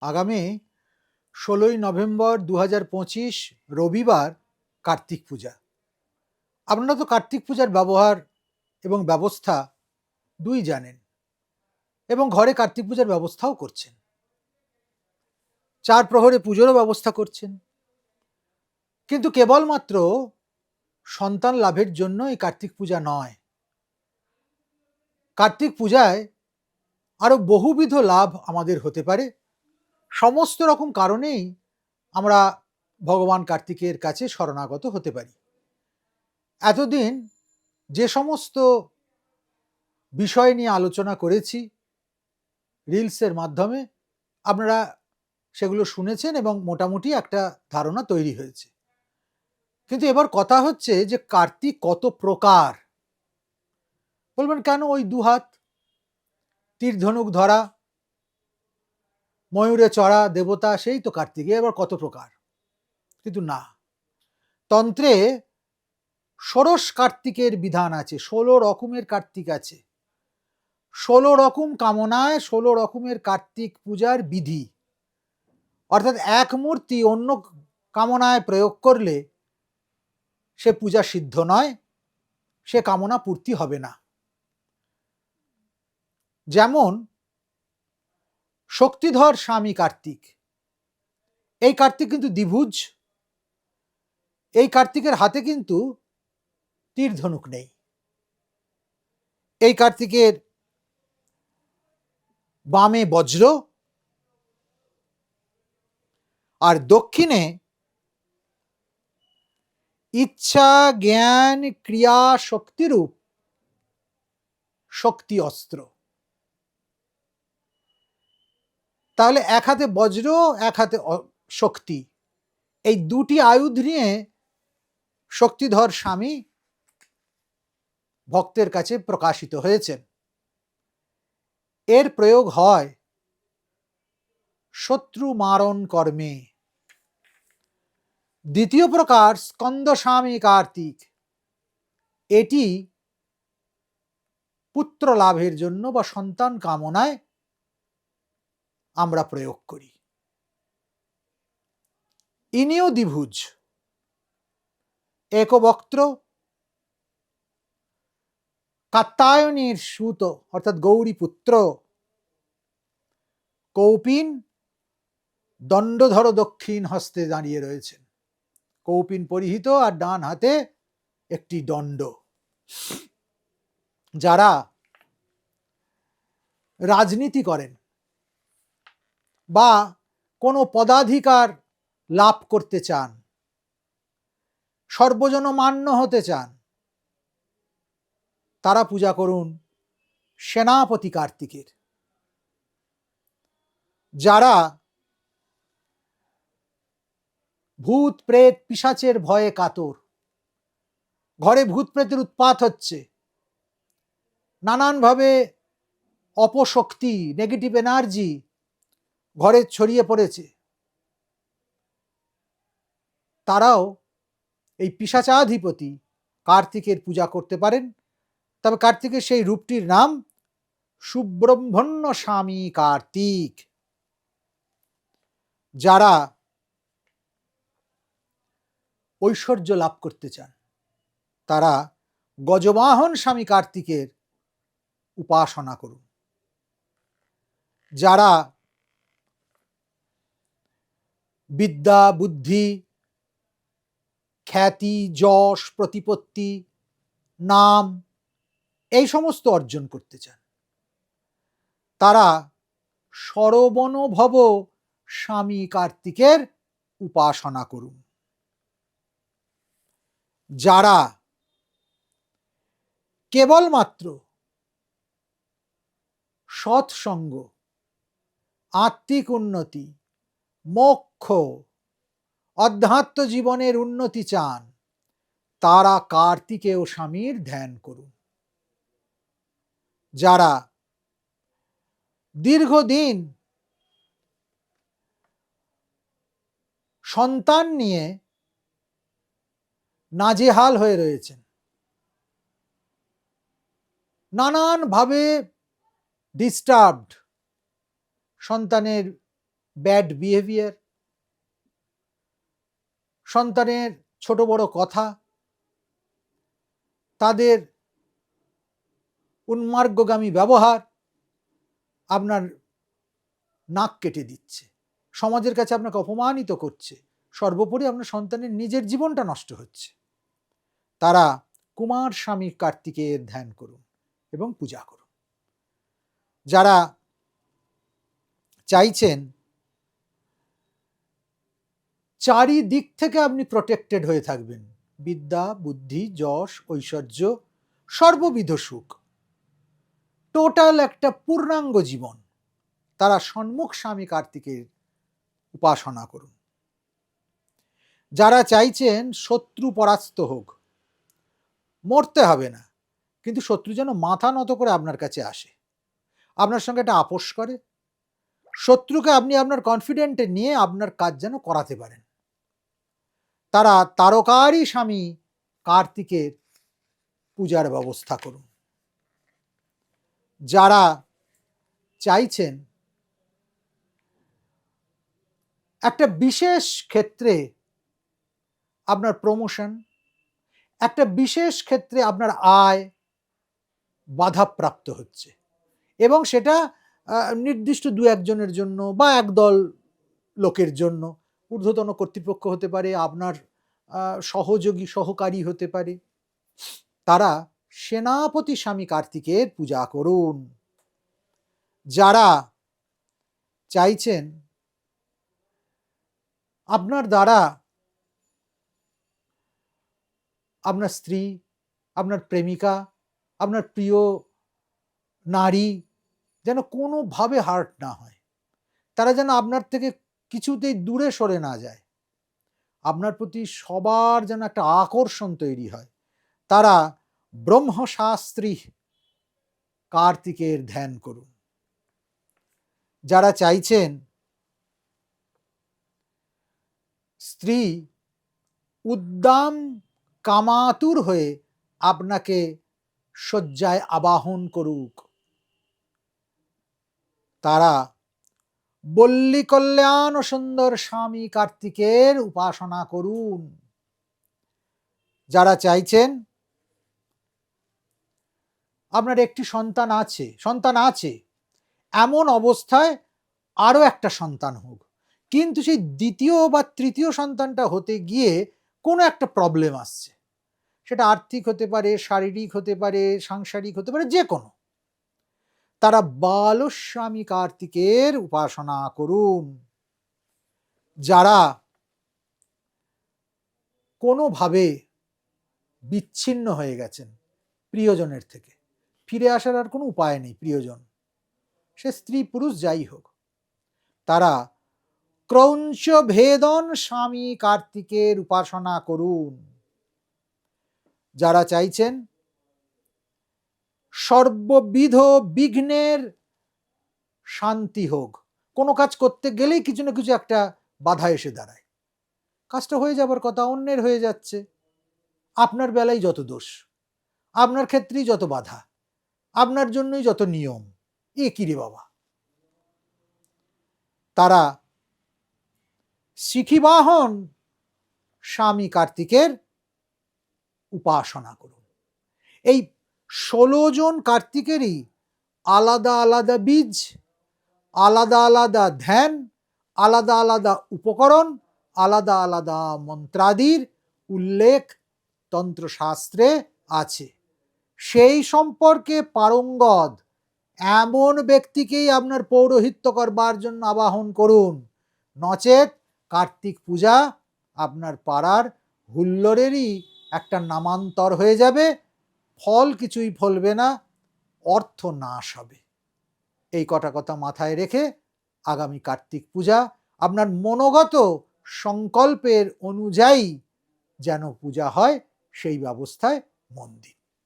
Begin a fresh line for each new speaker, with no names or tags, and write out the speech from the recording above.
আগামী ষোলোই নভেম্বর দু পঁচিশ রবিবার কার্তিক পূজা। আপনারা তো কার্তিক পূজার ব্যবহার এবং ব্যবস্থা দুই জানেন এবং ঘরে কার্তিক পূজার ব্যবস্থাও করছেন। চার প্রহরে পুজোরও ব্যবস্থা করছেন। কিন্তু কেবলমাত্র সন্তান লাভের জন্য এই কার্তিক পূজা নয়। কার্তিক পূজায় আরও বহুবিধ লাভ আমাদের হতে পারে। সমস্ত রকম কারণেই আমরা ভগবান কার্তিকের কাছে শরণাগত হতে পারি। এতদিন যে সমস্ত বিষয় নিয়ে আলোচনা করেছি রিলসের মাধ্যমে, আপনারা সেগুলো শুনেছেন এবং মোটামুটি একটা ধারণা তৈরি হয়েছে। কিন্তু এবার কথা হচ্ছে যে কার্তিক কত প্রকার? বলবেন, কেন ওই দুহাত? তীর ধনুক ধরা ময়ূরে চড়া দেবতা সেই তো কার্তিকে এবার কত প্রকার? কিন্তু না। তন্ত্রে ষোড়শ কার্তিকের বিধান আছে, ষোলো রকমের কার্তিক আছে। ষোলো রকম কামনায় ষোলো রকমের কার্তিক পূজার বিধি। অর্থাৎ এক মূর্তি অন্য কামনায় প্রয়োগ করলে সে পূজা সিদ্ধ নয়, সে কামনা পূর্তি হবে না। যেমন শক্তিধর স্বামী কার্তিক। এই কার্তিক কিন্তু দ্বিভুজ। এই কার্তিকের হাতে কিন্তু তীর ধনুক নেই। এই কার্তিকের বামে বজ্র। আর দক্ষিণে ইচ্ছা, জ্ঞান, ক্রিয়া, শক্তিরূপ, শক্তি, অস্ত্র। তাহলে এক হাতে বজ্র, এক হাতে শক্তি। এই দুটি আয়ুধ নিয়ে শক্তিধর স্বামী ভক্তের কাছে প্রকাশিত হয়েছেন এর প্রয়োগ হয় শত্রু মারণ কর্মে। দ্বিতীয় প্রকার স্কন্দস্বামী কার্তিক। এটি পুত্র লাভের জন্য বা সন্তান কামনায় আমরা প্রয়োগ করি। ইনিও দ্বিভুজ। একবক্ত্র কাত্তায়নীর সুত, অর্থাৎ গৌরী পুত্র। কৌপিন দণ্ডধর দক্ষিণ হস্তে দাঁড়িয়ে রয়েছেন। কৌপিন পরিহিত আর ডান হাতে একটি দণ্ড। যারা রাজনীতি করেন বা কোনো পদাধিকার লাভ করতে চান সর্বজন মান্য হতে চান, তারা পূজা করুন সেনাপতি কার্তিকের। যারা ভূত প্রেত পিসাচের ভয়ে কাতর, ঘরে ভূত প্রেতের উৎপাত হচ্ছে, নানানভাবে অপশক্তি নেগেটিভ এনার্জি ঘরে ছড়িয়ে পড়েছে। তারাও এই পিসাচাধিপতি কার্তিকের পূজা করতে পারেন। তবে কার্তিকের সেই রূপটির নাম সুব্রহ্মণ্য স্বামী কার্তিক। যারা ঐশ্বর্য লাভ করতে চান, তারা গজবাহন স্বামী কার্তিকের উপাসনা করুন। যারা বিদ্যা, বুদ্ধি, খ্যাতি, যশ, প্রতিপত্তি, নাম, এই সমস্ত অর্জন করতে চান। তারা সরবণভব স্বামী কার্তিকের উপাসনা করুন। যারা কেবলমাত্র সৎসঙ্গ, আত্মিক উন্নতি, মোক্ষ অধ্যাত্ম জীবনের উন্নতি চান, তারা কার্তিকেয় স্বামীর ধ্যান করুন। যারা দীর্ঘদিন সন্তান নিয়ে নাজেহাল হয়ে রয়েছেন, নানানভাবে ডিস্টার্বড সন্তানের ব্যাড বিহেভিয়ার সন্তানের ছোট বড় কথা, তাদের উন্মার্গগামী ব্যবহার আপনার নাক কেটে দিচ্ছে। সমাজের কাছে আপনাকে অপমানিত করছে। সর্বোপরি আপনার সন্তানের নিজের জীবনটা নষ্ট হচ্ছে। তারা কুমার স্বামী কার্তিকের ধ্যান করুন এবং পূজা করুন। যারা চাইছেন চারিদিক থেকে আপনি প্রোটেক্টেড হয়ে থাকবেন। বিদ্যা, বুদ্ধি, যশ, ঐশ্বর্য, সর্ববিধ সুখ। টোটাল একটা পূর্ণাঙ্গ জীবন। তারা সন্মুখ স্বামী কার্তিকের উপাসনা করুন। যারা চাইছেন শত্রু পরাস্ত হোক, মরতে হবে না। কিন্তু শত্রু যেন মাথা নত করে আপনার কাছে আসে। আপনার সঙ্গে একটা আপোষ করে। শত্রুকে আপনি আপনার কনফিডেন্টে নিয়ে আপনার কাজ যেন করাতে পারেন। তারা তারকারই স্বামী কার্তিকের পূজার ব্যবস্থা করুন। যারা চাইছেন একটা বিশেষ ক্ষেত্রে আপনার প্রমোশন একটা বিশেষ ক্ষেত্রে আপনার আয় বাধাপ্রাপ্ত হচ্ছে এবং সেটা নির্দিষ্ট দু একজনের জন্য বা একদল লোকের জন্য ঊর্ধ্বতন কর্তৃপক্ষ হতে পারে, আপনার সহযোগী, সহকারী হতে পারে। তারা সেনাপতি স্বামী কার্তিকের পূজা করুন। যারা চাইছেন, আপনার দ্বারা আপনার স্ত্রী, আপনার প্রেমিকা, আপনার প্রিয় নারী যেন কোনোভাবে হার্ট না হয়। তারা যেন আপনার থেকে কিছুতেই দূরে সরে না যায়। আপনার প্রতি সবার যেন একটা আকর্ষণ তৈরি হয়। তারা ব্রহ্মশাস্ত্রী কার্তিকের ধ্যান করুন। যারা চাইছেন স্ত্রী উদ্দাম কামাতুর হয়ে আপনাকে শয্যায় আবাহন করুক, তারা বল্লী কল্যাণ সুন্দর স্বামী কার্তিকের উপাসনা করুন। যারা চাইছেন, আপনার একটি সন্তান আছে সন্তান আছে, এমন অবস্থায় আরও একটা সন্তান হোক। কিন্তু সেই দ্বিতীয় বা তৃতীয় সন্তানটা হতে গিয়ে কোনো একটা প্রবলেম আসছে। সেটা আর্থিক হতে পারে, শারীরিক হতে পারে, সাংসারিক হতে পারে, যে কোনো। তারা বালস্বামী কার্তিকের উপাসনা করুন। যারা কোনোভাবে বিচ্ছিন্ন হয়ে গেছেন প্রিয়জনের থেকে, ফিরে আসার আর কোনো উপায় নেই প্রিয়জন। সে স্ত্রী পুরুষ যাই হোক, তারা ক্রৌঞ্চ ভেদন স্বামী কার্তিকের উপাসনা করুন। যারা চাইছেন সর্ববিধ বিঘ্নের শান্তি হোক। কোনো কাজ করতে গেলেই কিছু না কিছু একটা বাধা এসে দাঁড়ায়। কাজটা হয়ে যাবার কথা অন্যের হয়ে যাচ্ছে। আপনার বেলায় যত দোষ, আপনার ক্ষেত্রেই যত বাধা, আপনার জন্যই যত নিয়ম, এ কিরে বাবা? তারা শিখিবাহন স্বামী কার্তিকের উপাসনা করুন। এই ষোলো জন কার্তিকেরই আলাদা আলাদা বীজ, আলাদা আলাদা ধ্যান, আলাদা আলাদা উপকরণ, আলাদা আলাদা মন্ত্রাদির উল্লেখ তন্ত্রশাস্ত্রে আছে। সেই সম্পর্কে পারঙ্গদ এমন ব্যক্তিকেই আপনার পৌরোহিত্য করবার জন্য আবাহন করুন। নচেত কার্তিক পূজা আপনার পাড়ার হুল্লোড়েরই একটা নামান্তর হয়ে যাবে। ফল কিছুই ফলবে না, অর্থ নাশ হবে। এই কটা কথা মাথায় রেখে আগামী কার্তিক পূজা আপনার মনোগত সংকল্পের অনুযায়ী যেন পূজা হয়, সেই ব্যবস্থায় মন দিন।